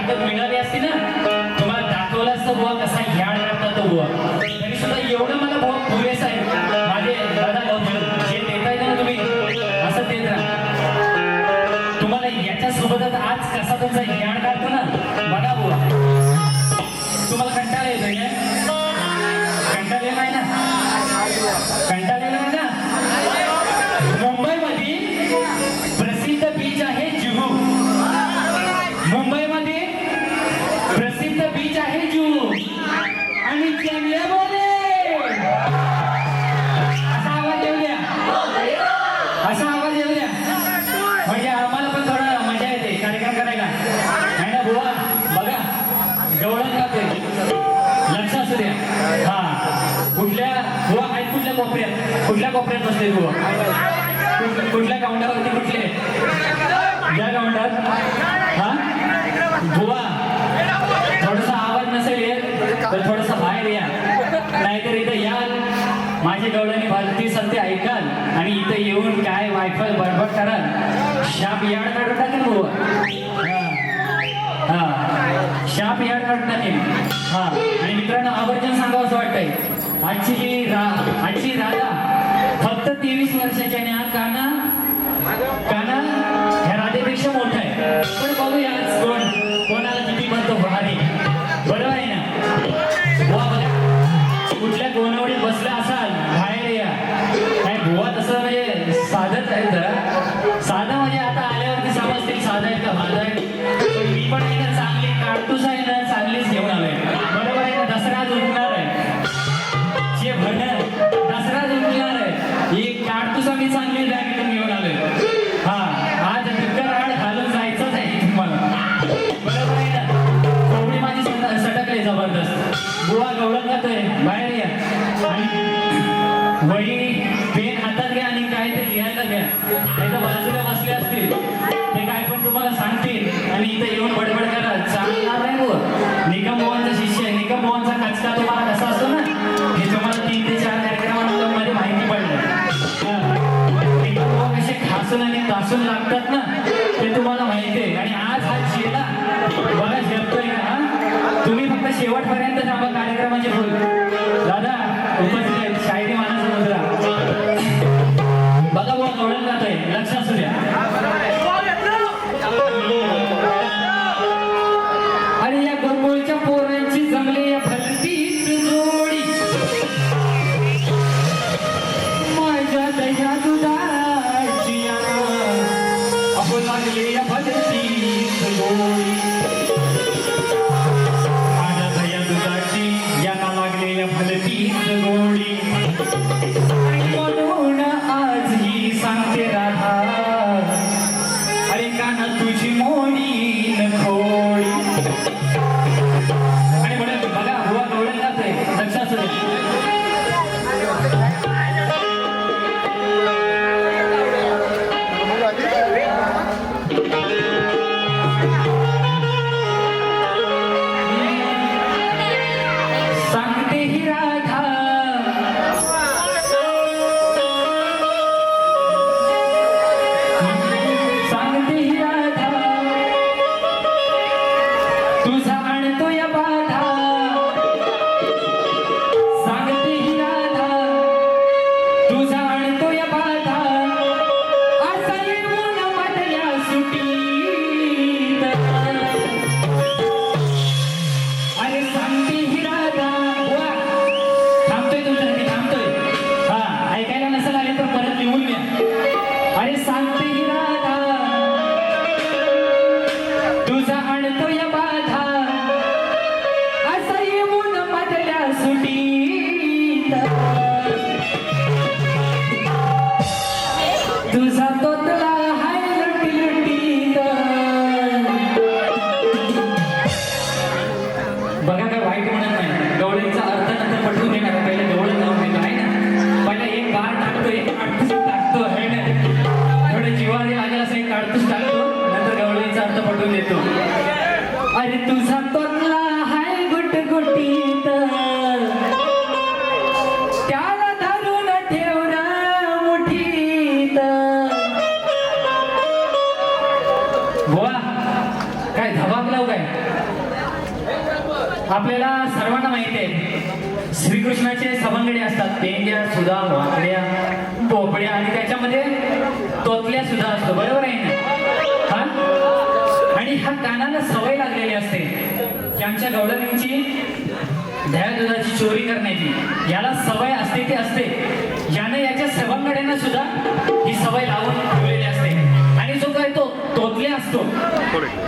ताकद मिळाली असती ना तुम्हाला दाखवलं असतं बुवा कसा घ्याड तो बुवा. कोपऱ्यात बसले तू. कुठल्या काउंटरवरती कुठले? ज्या काउंटर हा? गोवा. थोडासा आवाज नसेल येत तर थोडस बाहेर या. नाहीतर इथं याल. माझे डोळ्याने भारतीय सत्य ऐकाल आणि इथं येऊन काय वायफाय बडबड कराल शाप याड काढून टाकेल बुवा हा. शाप याड काढून टाकेल हा. आणि मित्रांनो आवर्जून सांगावं असं वाटतंय. आजची जी रा आजची राजा फक्त तेवीस वर्षाच्या न्या काना काना ह्या राधेपेक्षा मोठा आहे पण बघूया वही पेन हातात घ्या आणि काय ते लिहायला घ्या. त्याच्या बाजूला बसले असतील ते काय पण तुम्हाला सांगतील आणि इथे येऊन बडबड करा. चालणार नाही बोल निकम मोहनचा शिष्य आहे. निकम भवनचा कचका तुम्हाला कसा असतो ना? हे तुम्हाला तीन ते चार कार्यक्रमांमध्ये माहिती पडलं निकम भवन कसे खासून आणि तासून लागतात ना? ते तुम्हाला माहिती आहे. आणि आज हा शेला बघा शेपतोय तुम्ही फक्त शेवटपर्यंत थांबा कार्यक्रमाचे बोल दादा उपस्थित शाहिरी माणसं बघा बोल जात आहे. लक्षात सुद्धा श्रीकृष्णाचे सवंगडे असतात. पेंड्या सुद्धा वाकड्या पोपड्या आणि त्याच्यामध्ये तोतल्या सुद्धा असतो. बरोबर आहे ना? हा? आणि ह्या कानाला सवय लागलेली असते. की आमच्या गवळणींची दह्या दुधाची चोरी करण्याची. याला सवय असते ती असते. याने याच्या सवंगड्यांना सुद्धा ही सवय लावून ठेवलेली असते. तोतले असतो.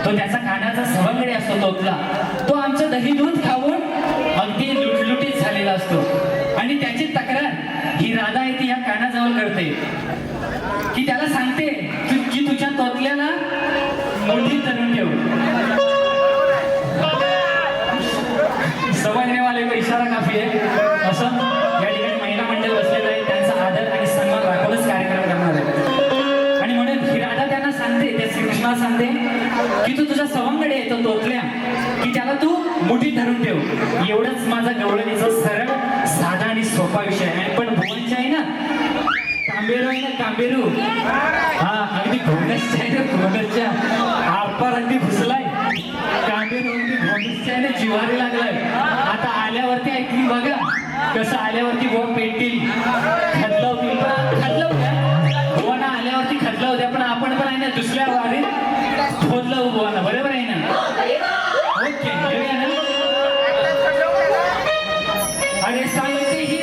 तो त्याचा कानाचा सवंगडे असतो तोतला. तो आमचं दही दूध खाऊन अगदी लुटलुटीत झालेला असतो. आणि त्याची तक्रार ही राधा आहे ती ह्या कानाजवळ करते. की त्याला सांगते की तुझ्या तोतल्याला मोठी धरून ठेव. समजने इशारा काफी आहे. असं? की तू तुझ्या सवंगडे येतो तोतल्या की त्याला तू मुठीत धरून ठेव. एवढंच माझा गवळणीचा सरळ साधा आणि सोपा विषय आहे. पण भुवनचे आहे ना कांबेरू आहे ना कांबेरू हा अगदी घोणसच्या आहे ना भुवनसच्या आपार अगदी घुसलाय कांबेरू अगदी घोणसच्या आहे ना जिवारी लागलाय. आता आल्यावरती ऐकली बघा कसं आल्यावरती बोट पेटतील खदलवतील पण अरे सांगते ही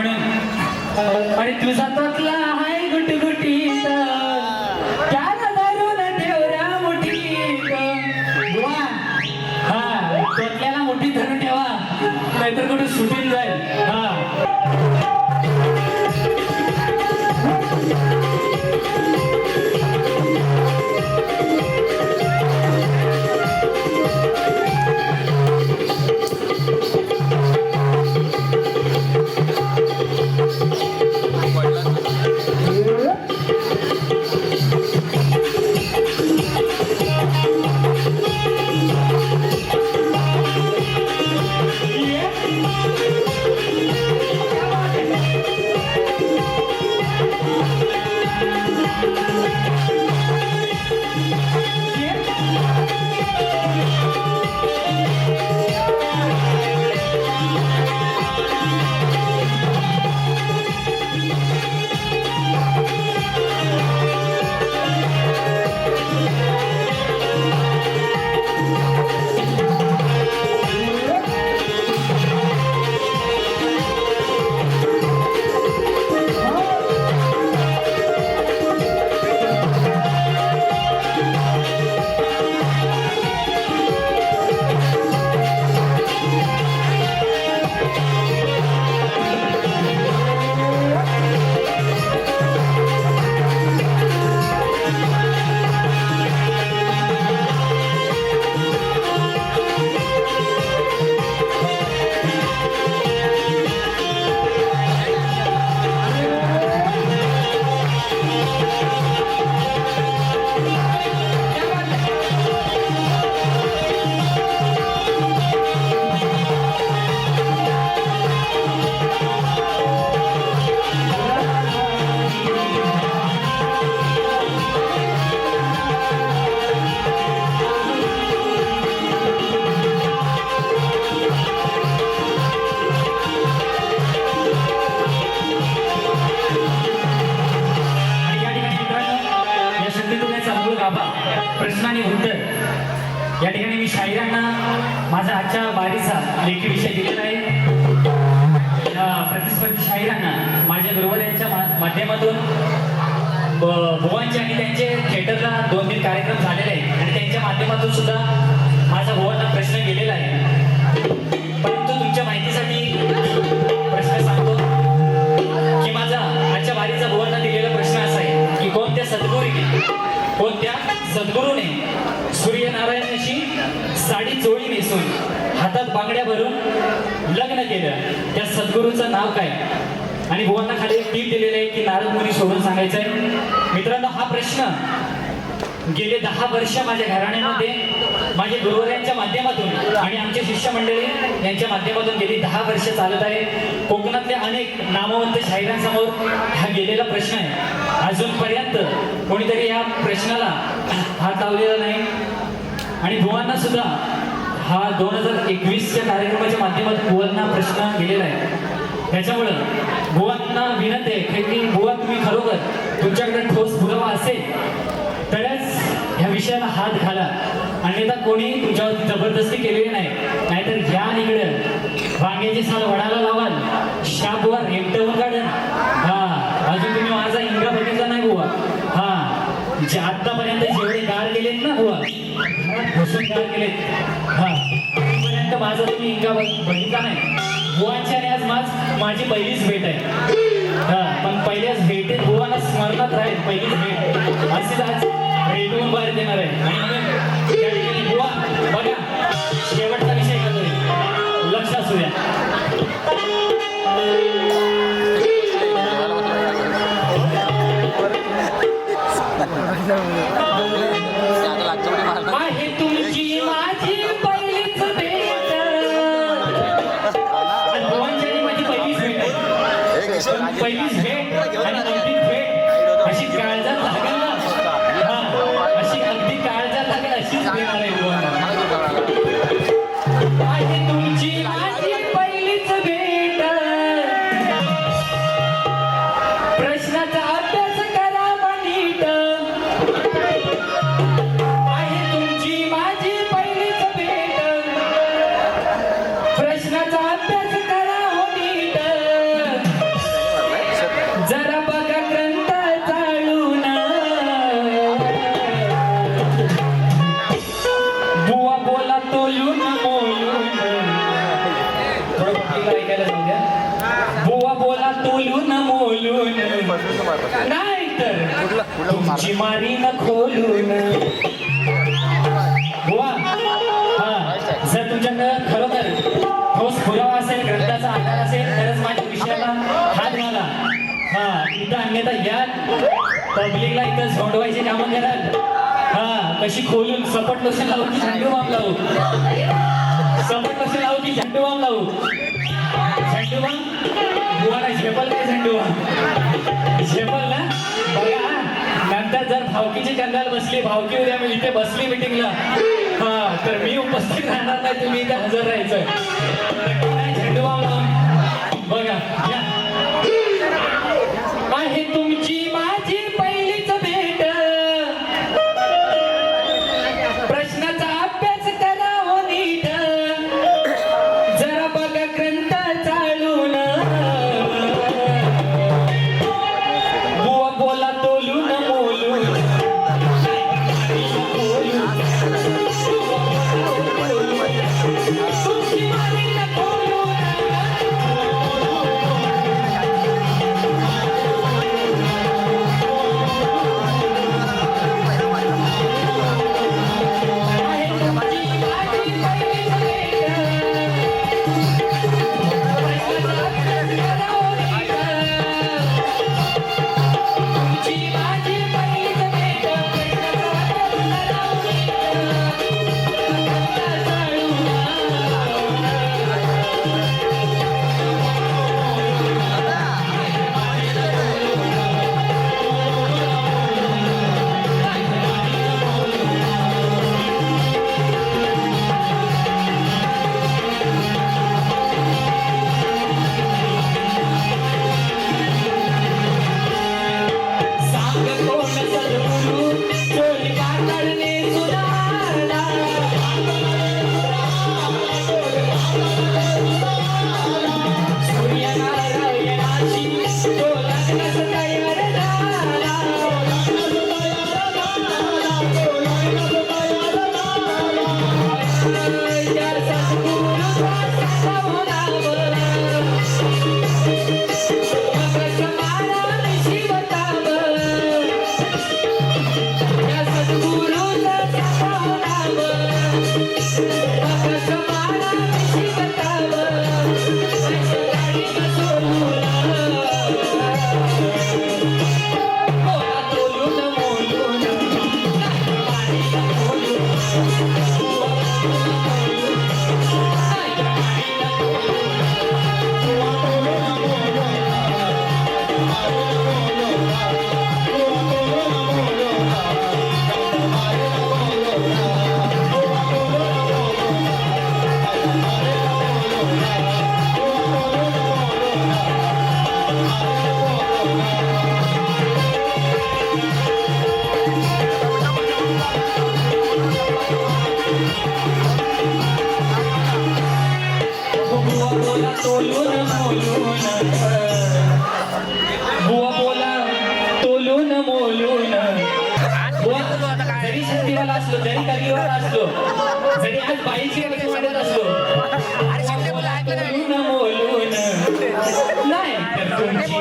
म्हणून आणि तुझा तोतला माझा आजच्या बारीचा लेखी विषय दिलेला आहे. या प्रतिस्पर्धी शाहिरांना माझ्या गुरुवाऱ्यांच्या मा- माध्यमातून ब- भुवांचे आणि त्यांचे थिएटरला दोन तीन कार्यक्रम झालेले आहेत. आणि त्यांच्या माध्यमातून सुद्धा माझा भुवांना प्रश्न गेलेला आहे. नेसून हातात बांगड्या भरून लग्न केलं. त्या सद्गुरूचं नाव काय? आणि भुवांना खाली एक टीप दिलेलं आहे की नारद मुनी सोडून सांगायचं आहे मित्रांनो हा प्रश्न गेले दहा वर्ष माझ्या घराण्यामध्ये माझ्या गुरुवऱ्यांच्या माध्यमातून आणि आमचे शिष्यमंडळी यांच्या माध्यमातून गेली दहा वर्ष चालत आहे. कोकणातल्या अनेक नामवंत शाहिरांसमोर हा गेलेला प्रश्न आहे. अजूनपर्यंत कोणीतरी या प्रश्नाला हात लावलेला नाही. आणि भुवांना सुद्धा हा दोन हजार एकवीसच्या कार्यक्रमाच्या माध्यमातून गोवांना प्रश्न गेलेला आहे. त्याच्यामुळं गोवांना विनंती आहे की गोवा तुम्ही खरोखर तुमच्याकडे ठोस पुरावा असेल तरच ह्या विषयाला हात घाला. अन्यथा कोणी तुमच्यावर जबरदस्ती केलेली नाही. नाहीतर घ्या आणि वांग्याची साल वडाला लावाल शापवर रेमटवून काढन हा अजून तुम्ही माझा इंगा बघितला नाही बुवा हा जे आतापर्यंत जेवढे गाळ गेलेत ना बुवा घरात घुसून गाळ गेलेत हा आतापर्यंत माझा तुम्ही इंगा बघितला नाही. बुवांची आणि आज माझ माझी पहिलीच भेट आहे. हा पण पहिल्याच भेटीत बुवांना स्मरणात राहील पहिलीच भेट. अशीच आज भेटून बाहेर देणार आहे. आणि म्हणून त्या ठिकाणी बुवा बघा शेवटचा विषय करतोय लक्ष असू द्या आहे तोलून मोलून. नाही तर तुमची मारी न खोलून. वा हा जर तुमच्याकडं खरोखर ठोस पुरावा असेल ग्रंथाचा आधार असेल तरच माझ्या विषयाला हात घाला. हा इथं अन्यथा या पब्लिकला इथं सोडवायचे कामं कराल हा कशी खोलून सपट लोशन लावू की झेंडू बाम लावू? सपट लोशन लावू की झेंडू बाम लावू? झेंडू बाम झेपल काय झेंडू बाम झेपल ना? बघा नंतर जर भावकीची कंगाल बसली भावकी उद्या मी इथे बसली मिटिंगला हा तर मी उपस्थित राहणार नाही तुम्ही इथे हजर राहायचं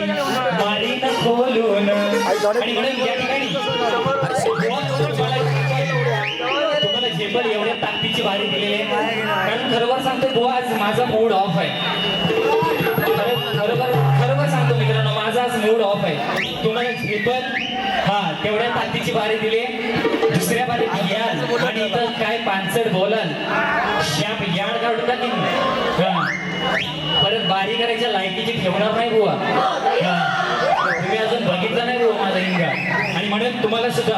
तर तुमची मारी न खोलून आणि म्हणून या ठिकाणी. तुम्हाला झेपल एवढ्या ताकदीची भारी दिलेली आहे. कारण खरोबर सांगतो बुवा आज माझा मूड ऑफ आहे. खरं- खरोबर खरोबर सांगतो मित्रांनो माझा आज मूड ऑफ आहे. तुम्हाला झेपल हा तेवढ्या ताकदीची बारी दिली दुसऱ्या बारीत याल. आणि इथं काय पानसट बोलाल. श्याम याड काढून परत बारी करायच्या लायकीची ठेवणार नाही बुवा. तुम्ही अजून बघितलं नाही बुवा माझा इंगा. आणि म्हणून तुम्हाला सुद्धा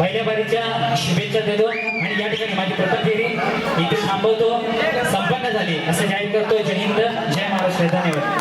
पहिल्या बारीच्या शुभेच्छा देतो आणि या ठिकाणी माझी प्रथम फेरी इथे थांबवतो. संपन्न झाली. असं जाहीर करतो. जय हिंद. जय महाराष्ट्र. धन्यवाद.